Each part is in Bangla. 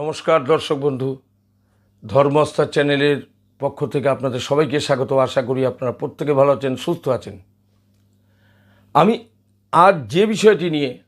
নমস্কার, দর্শক বন্ধু। ধর্মস্থার চ্যানেলের পক্ষ থেকে আপনাদের সবাইকে স্বাগত। আশা করি আপনারা প্রত্যেকে ভালো আছেন, সুস্থ আছেন। আমি আজ যে বিষয়টি নিয়ে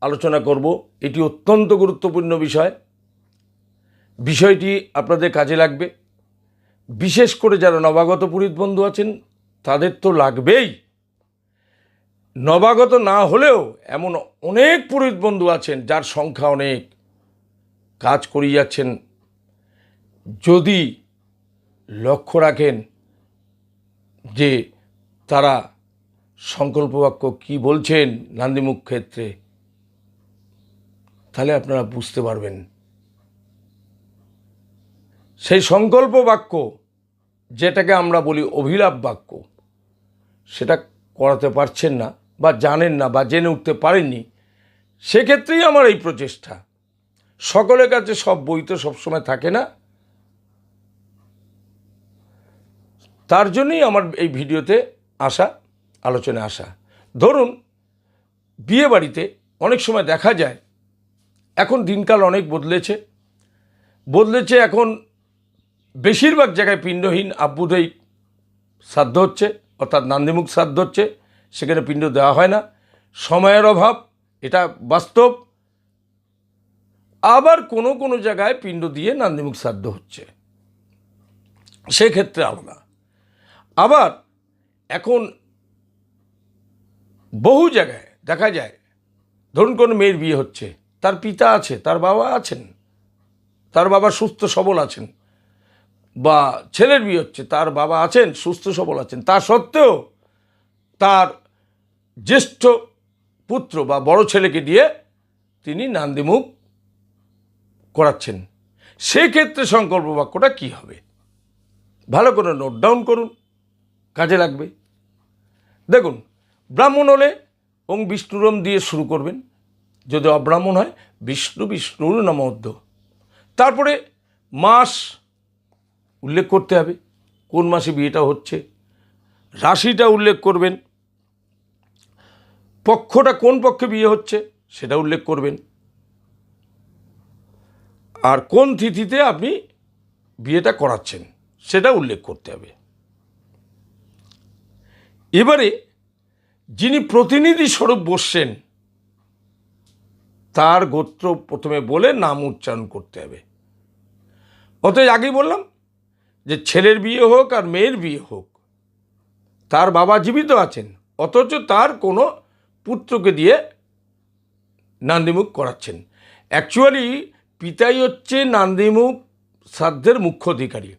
আলোচনা করব, এটি অত্যন্ত গুরুত্বপূর্ণ বিষয়। বিষয়টি আপনাদের কাজে লাগবে। বিশেষ করে যারা নবাগত পুরীত বন্ধু আছেন, তাদের তো লাগবেই। নবাগত না হলেও এমন অনেক পুরোহিত বন্ধু আছেন, যার সংখ্যা অনেক। কাজ করিয়ে যাচ্ছেন। যদি লক্ষ্য রাখেন যে তারা সংকল্প বাক্য কী বলছেন নান্দিমুখ ক্ষেত্রে, তাহলে আপনারা বুঝতে পারবেন। সেই সংকল্প বাক্য যেটাকে আমরা বলি অভিলাপ বাক্য, সেটা করাতে পারছেন না বা জানেন না বা জেনে উঠতে পারেননি, সেক্ষেত্রেই আমার এই প্রচেষ্টা। সকলের কাছে সব বই তো সবসময় থাকে না। তার জন্যই আমার এই ভিডিওতে আসা, আলোচনায় আসা। ধরুন, বিয়ে বাড়িতে অনেক সময় দেখা যায়, এখন দিনকাল অনেক বদলেছে। বদলেছে এখন বেশিরভাগ জায়গায় পিণ্ডহীন আব্বুদেই শ্রাদ্ধ হচ্ছে, অর্থাৎ নান্দিমুখ শ্রাদ্ধ হচ্ছে, সেখানে পিণ্ড দেওয়া হয় না। সময়ের অভাব, এটা বাস্তব। আবার কোনো কোনো জায়গায় পিণ্ড দিয়ে নান্দিমুখ শ্রাদ্ধ হচ্ছে। সেক্ষেত্রে আলাদা। আবার এখন বহু জায়গায় দেখা যায়, ধরুন কোনো মেয়ের বিয়ে হচ্ছে, তার পিতা আছে, তার বাবা আছেন, তার বাবা সুস্থ সবল আছেন, বা ছেলের বিয়ে হচ্ছে, তার বাবা আছেন, সুস্থ সবল আছেন, তা সত্ত্বেও তার জ্যেষ্ঠ পুত্র বা বড় ছেলেকে দিয়ে তিনি নান্দিমুখ করাচ্ছেন, সেক্ষেত্রে সংকল্প বাক্যটা কী হবে? ভালো করে নোট ডাউন করুন, কাজে লাগবে। দেখুন, ব্রাহ্মণ হলে ওং বিষ্ণুরম দিয়ে শুরু করবেন। যদি অব্রাহ্মণ হয়, বিষ্ণু বিষ্ণুর নমদ্য তারপরে মাস উল্লেখ করতে হবে, কোন মাসে বিয়েটা হচ্ছে। রাশিটা উল্লেখ করবেন, পক্ষটা কোন পক্ষে বিয়ে হচ্ছে, সেটা উল্লেখ করবেন। আর কোন তিথিতে আপনি বিয়েটা করাচ্ছেন, সেটা উল্লেখ করতে হবে। এবারে যিনি প্রতিনিধি স্বরূপ বসছেন, তার গোত্র প্রথমে বলে নাম উচ্চারণ করতে হবে। অতএব আগেই বললাম যে ছেলের বিয়ে হোক আর মেয়ের বিয়ে হোক, তার বাবা জীবিত আছেন, অথচ তার কোনো পুত্রকে দিয়ে নান্দিমুখ করাচ্ছেন। অ্যাকচুয়ালি পিতাই হচ্ছে নান্দিমুখ শ্রাদ্ধের মুখ্য অধিকারী।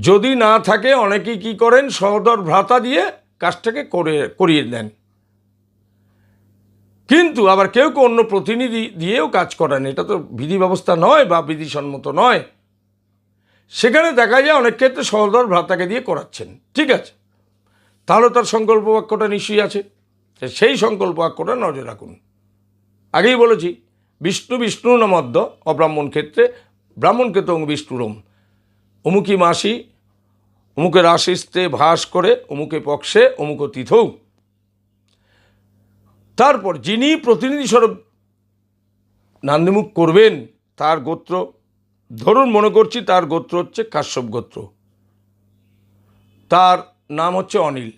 যদি না থাকে অনেকেই কি করেন, সহদর ভ্রাতা দিয়ে কাজটাকে করে, করিয়ে দেন। কিন্তু আবার কেউ কেউ অন্য প্রতিনিধি দিয়েও কাজ করেন। এটা তো বিধি ব্যবস্থা নয় বা বিধিসম্মত নয়। সেখানে দেখা যায় অনেক ক্ষেত্রে সহদর ভ্রাতাকে দিয়ে করাচ্ছেন। ঠিক আছে? তাহলে তার সংকল্প বাক্যটা নিশ্চয়ই আছে। সেই সংকল্প বাক্যটা নজর রাখুন। আগেই বলেছি বিষ্ণু বিষ্ণু নমদ্য অব্রাহ্মণ ক্ষেত্রে ব্রাহ্মণ ক্ষেত্রে অং বিষ্ণুরম অমুকি মাসি, অমুকের আশিস্তে ভাস করে, অমুকে পক্ষে অমুক তিথৌ। তারপর যিনি প্রতিনিধি স্বরূপ নান্দিমুখ করবেন, তার গোত্র, ধরুন মনে করছি তার গোত্র হচ্ছে কাশ্যপ গোত্র। তার নাম হচ্ছে অনিল।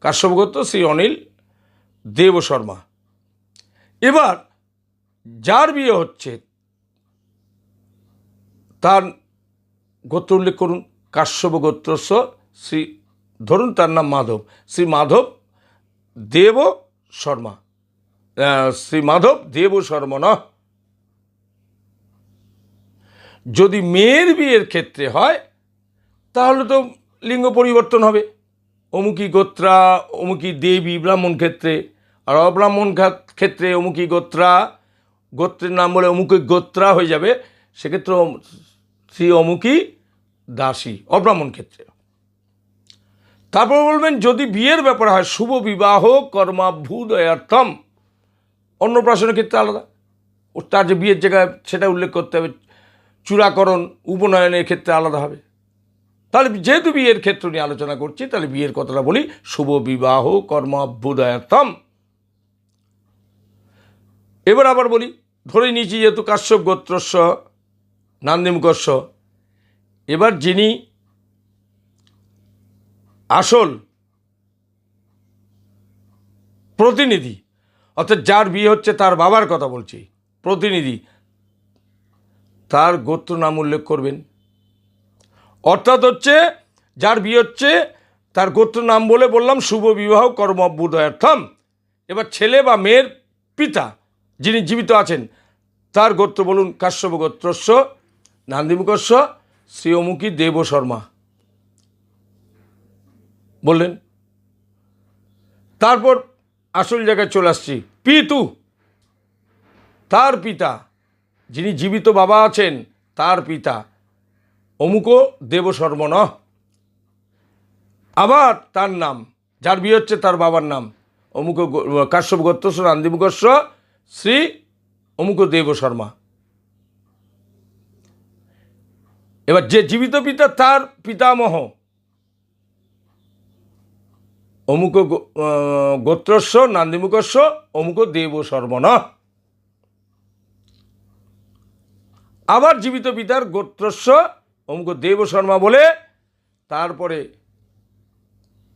কাশ্যপ গোত্র, শ্রী অনিল দেব শর্মা এবার যার বিয়ে হচ্ছে, তার গোত্র উল্লেখ করুন, কাশ্যপ গোত্রস্ব শ্রী, ধরুন তার নাম মাধব, শ্রী মাধব দেব শর্মা শ্রী মাধব দেব শর্মা যদি মেয়ের বিয়ের ক্ষেত্রে হয়, তাহলে তো লিঙ্গ পরিবর্তন হবে। অমুকি গোত্রা, অমুকি দেবী ব্রাহ্মণ ক্ষেত্রে, আর অব্রাহ্মণ ক্ষেত্রে অমুকি গোত্রা গোত্রের নাম বলে অমুকি গোত্রা হয়ে যাবে, সেক্ষেত্রে শ্রী অমুকি দাসী, অব্রাহ্মণ ক্ষেত্রে। তারপর বলবেন, যদি বিয়ের ব্যাপার হয়, শুভ বিবাহ কর্মাভ্যুদয়ার্থম। অন্নপ্রাশনের ক্ষেত্রে আলাদা। তার যে বিয়ের জায়গায় সেটা উল্লেখ করতে হবে, চূড়াকরণ, উপনয়নের ক্ষেত্রে আলাদা হবে। তাহলে যেহেতু বিয়ের ক্ষেত্র নিয়ে আলোচনা করছি, তাহলে বিয়ের কথাটা বলি, শুভ বিবাহ কর্মাভ্যুদয়ার্থম। এবার আবার বলি, ধরে নিয়েছি যেহেতু কাশ্যপ গোত্রস্ব, নান্দিমুখস্ব, এবার যিনি আসল প্রতিনিধি, অর্থাৎ যার বিয়ে হচ্ছে তার বাবার কথা বলছি, প্রতিনিধি, তার গোত্র নাম উল্লেখ করবেন। অর্থাৎ হচ্ছে যার বিয়ে হচ্ছে তার গোত্র নাম বলে বললাম, শুভ বিবাহ কর্ম অভ্যুদয়ার্থম। এবার ছেলে বা মেয়ের পিতা যিনি জীবিত আছেন, তার গোত্র বলুন কাশ্যপ গোত্রস্য, নান্দিমুখস্য, শ্রীঅমুখী দেব শর্মা। বললেন, তারপর আসল জায়গায় চলে আসছি। পিতু, তার পিতা, যিনি জীবিত বাবা আছেন, তার পিতা অমুক দেবশর্মণ আবার তার নাম, যার বিয়ে হচ্ছে তার বাবার নাম অমুক কাশ্যপ গোত্রস্ব নান্দিমুখস্ব শ্রী অমুক দেব শর্মা। এবার যে জীবিত পিতা, তার পিতামহ। অমুক গোত্রস্য নান্দিমুখস্য অমুক দেব শর্মণ আবার জীবিত পিতার গোত্রস্য অমুক দেব শর্মা বলে, তারপরে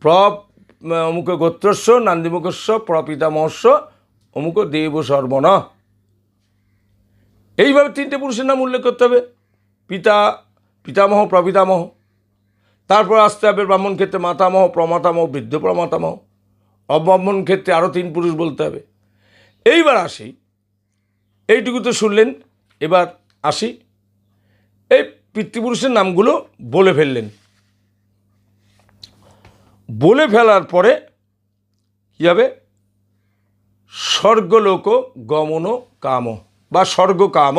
প্র অমুক গোত্রস্য নান্দিমুখস্য প্রপিতামহস্য অমুক দেব শর্মণ এইভাবে তিনটে পুরুষের নাম উল্লেখ করতে হবে। পিতা, পিতামহ, প্রপিতামহ। তারপর আসতে হবে ব্রাহ্মণ ক্ষেত্রে মাতামহ, প্রমাতামহ, বৃদ্ধ প্রমাতামহ। অব্রাহ্মণ ক্ষেত্রে আরও তিন পুরুষ বলতে হবে। এইবার আসি। এইটুকু তো শুনলেন, এবার আসি। এই পিতৃপুরুষের নামগুলো বলে ফেললেন। বলে ফেলার পরে কী হবে? স্বর্গলোক গমন কাম বা স্বর্গ কাম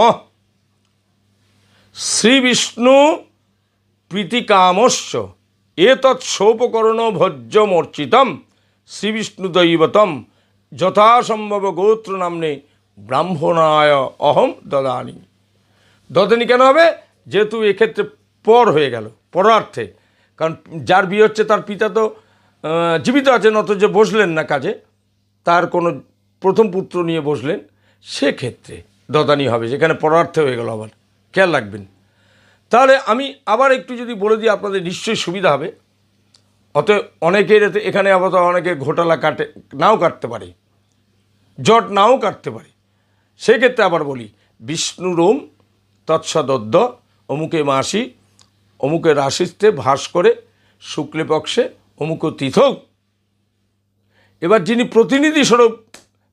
শ্রী বিষ্ণু প্রীতিকামস্য এতৎ সৌপকরণ ভজ্যমর্চিতম শ্রীবিষ্ণু দৈবতম, যথাসম্ভব গোত্র নামনে ব্রাহ্মণায় অহম দদানি। দদানি কেন হবে? যেহেতু এক্ষেত্রে পর হয়ে গেল, পরার্থে। কারণ যার বিয়ে হচ্ছে তার পিতা তো জীবিত আছেন, অথচ বসলেন না কাজে। তার কোনো প্রথম পুত্র নিয়ে বসলেন, সেক্ষেত্রে দদানি হবে, যেখানে পরার্থে হয়ে গেল আবার খেয়াল রাখবেন। তাহলে আমি আবার একটু যদি বলে দিই, আপনাদের নিশ্চয়ই সুবিধা হবে। অতএব অনেকের এতে, এখানে আবার অনেকে ঘোটালা কাটে, নাও কাটতে পারে। জট নাও কাটতে পারে। সেক্ষেত্রে আবার বলি, বিষ্ণু রোম তৎসদদ্য অমুকে মাসি, অমুকে রাশিতে ভাস করে শুক্লে পক্ষে অমুক তীর্থ এবার যিনি প্রতিনিধি স্বরূপ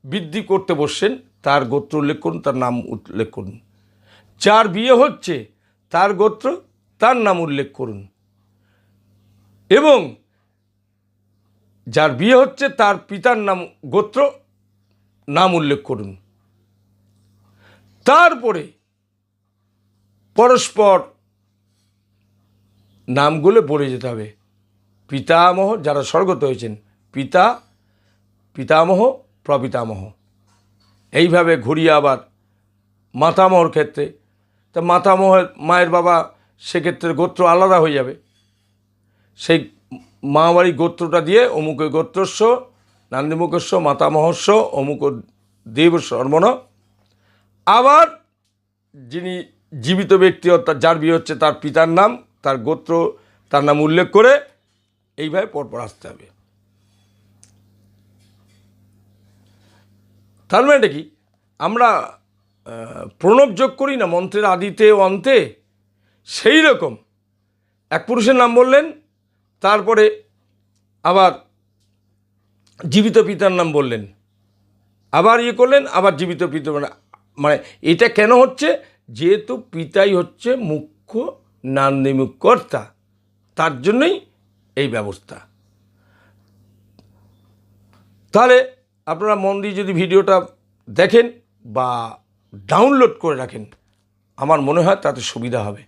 বৃদ্ধি করতে বসছেন, তার গোত্র উল্লেখ করুন, তার নাম উল্লেখ করুন। যার বিয়ে হচ্ছে, তার গোত্র, তার নাম উল্লেখ করুন। এবং যার বিয়ে হচ্ছে, তার পিতার নাম, গোত্র, নাম উল্লেখ করুন। তারপরে পরস্পর নামগুলো বলে যেতে হবে। পিতামহ, যারা স্বর্গত হয়েছেন, পিতা, পিতামহ প্রপিতামহ। এইভাবে ঘুরিয়ে আবার মাতামহর ক্ষেত্রে। তা মাতামহের মায়ের বাবা সেক্ষেত্রে গোত্র আলাদা হয়ে যাবে। সেই মামাবাড়ি গোত্রটা দিয়ে অমুক গোত্রস্ব, নান্দিমুখস্ব মাতামহস্য অমুক দেব শর্মণ আবার যিনি জীবিত ব্যক্তি, অর্থাৎ যার বিয়ে হচ্ছে তার পিতার নাম, তার গোত্র, তার নাম উল্লেখ করে এইভাবে পরপর আসতে হবে। তার মানে কি? আমরা প্রণব যোগ করি না, মন্ত্রের আদিতে ও অন্তে? সেই রকম। এক পুরুষের নাম বললেন, তারপরে আবার জীবিত পিতার নাম বললেন। আবার ইয়ে করলেন, আবার জীবিত পিতা মানে মানে এটা কেন হচ্ছে? যেহেতু পিতাই হচ্ছে মুখ্য নান্দিমুখ কর্তা তার জন্যই এই ব্যবস্থা। তাহলে আপনারা মন দিয়ে যদি ভিডিওটা দেখেন বা ডাউনলোড করে রাখেন, আমার মনে হয় তাতে সুবিধা হবে।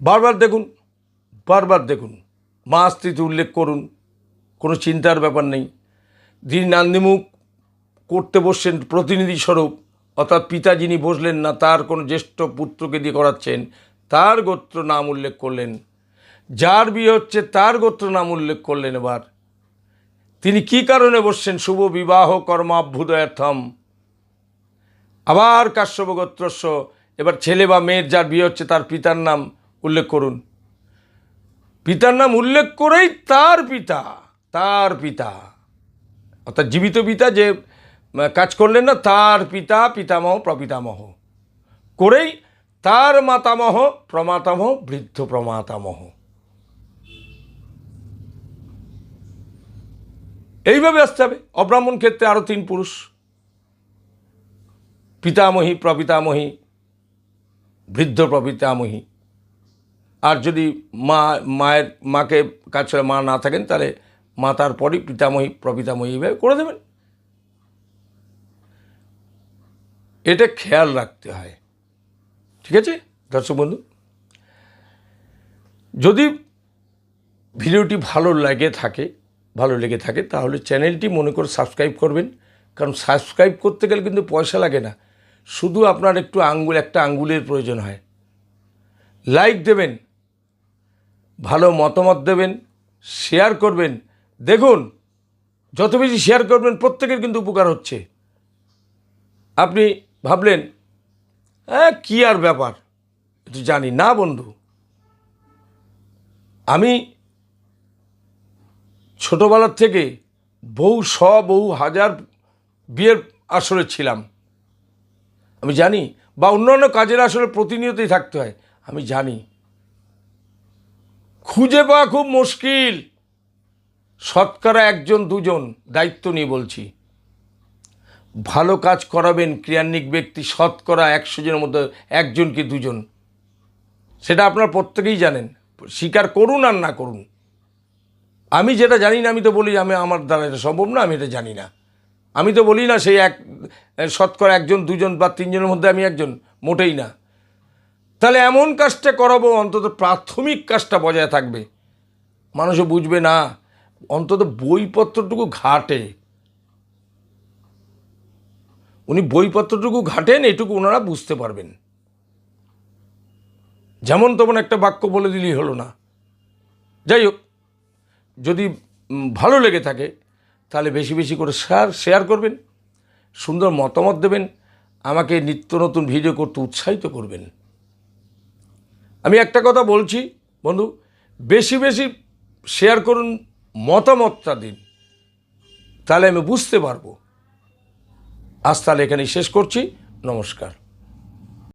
বারবার দেখুন বারবার দেখুন, মা স্মৃতি উল্লেখ করুন, কোনো চিন্তার ব্যাপার নেই। যিনি নান্দিমুখ করতে বসছেন, প্রতিনিধি স্বরূপ, অর্থাৎ পিতা যিনি বসলেন না, তার কোনো জ্যেষ্ঠ পুত্রকে দিয়ে করাচ্ছেন, তার গোত্র নাম উল্লেখ করলেন। যার বিয়ে হচ্ছে, তার গোত্র নাম উল্লেখ করলেন এবার। তিনি কি কারণে বসছেন? শুভ বিবাহ কর্মাভ্যুদয়ার্থম। আবার কাশ্যপ গোত্রস্য এবার ছেলে বা মেয়ের যার বিয়ে হচ্ছে তার পিতার নাম উল্লেখ করুন। পিতার নাম উল্লেখ করেই তার পিতা তার পিতা। অর্থাৎ জীবিত পিতা যে কাজ করলেন না, তার পিতা, পিতামহ, প্রপিতামহ। করেই তার মাতামহ, প্রমাতামহ, বৃদ্ধ প্রমাতামহ। এইভাবে আসতে হবে। অব্রাহ্মণ ক্ষেত্রে আরও তিন পুরুষ। পিতামহী, প্রপিতামহী, বৃদ্ধ প্রপিতামহী। আর যদি মা, মায়ের, মাকে করে মা না থাকেন, তাহলে মা তারপরই পিতামহী, প্রপিতামহী এইভাবে করে দেবেন। এটা খেয়াল রাখতে হয়। ঠিক আছে? দর্শক বন্ধু, যদি ভিডিওটি ভালো লাগে, থাকে ভালো লেগে থাকে, তাহলে চ্যানেলটি মনে করে সাবস্ক্রাইব করবেন। কারণ সাবস্ক্রাইব করতে গেলে কিন্তু পয়সা লাগে না। শুধু আপনার একটু আঙ্গুল, একটা আঙ্গুলের প্রয়োজন হয়। লাইক দেবেন, ভালো মতামত দেবেন, শেয়ার করবেন। দেখুন, যত বেশি শেয়ার করবেন, প্রত্যেকের কিন্তু উপকার হচ্ছে। আপনি ভাবলেন হ্যাঁ কী আর ব্যাপার? একটু জানি। না, বন্ধু। আমি ছোটোবেলার থেকে বহু, শ, বহু হাজার বিয়ের আসরে ছিলাম। আমি জানি, বা অন্যান্য কাজের আসলে প্রতিনিয়তই থাকতে হয়, আমি জানি। খুঁজে পাওয়া খুব মুশকিল। শতকরা একজন, দুজন দায়িত্ব নিয়ে বলছি। ভালো কাজ করাবেন ক্রিয়ান্বিক ব্যক্তি, শতকরা একশো জনের মধ্যে একজন কি দুজন? সেটা আপনার প্রত্যেকেই জানেন। স্বীকার করুন আর না করুন। আমি যেটা জানি না, আমি তো বলি আমি আমার দ্বারা এটা সম্ভব না, আমি এটা জানি না। আমি তো বলি না সেই এক শতকরা একজন, দুজন বা তিনজনের মধ্যে আমি একজন, মোটেই না। তাহলে এমন কাজটা করাবো, অন্তত প্রাথমিক কাজটা বজায় থাকবে। মানুষও বুঝবে না, অন্তত বইপত্রটুকু ঘাটে। উনি বইপত্রটুকু ঘাটেন, এটুকু ওনারা বুঝতে পারবেন। যেমন তেমন একটা বাক্য বলে দিলেই হলো না। যাই হোক যদি ভালো লেগে থাকে, তাহলে বেশি বেশি করে শেয়ার শেয়ার করবেন, সুন্দর মতামত দেবেন, আমাকে নিত্য নতুন ভিডিও করতে উৎসাহিত করবেন। আমি একটা কথা বলছি, বন্ধু, বেশি বেশি শেয়ার করুন, মতামতটা দিন, তাহলে আমি বুঝতে পারব। আজ তাহলে এখানেই শেষ করছি, নমস্কার।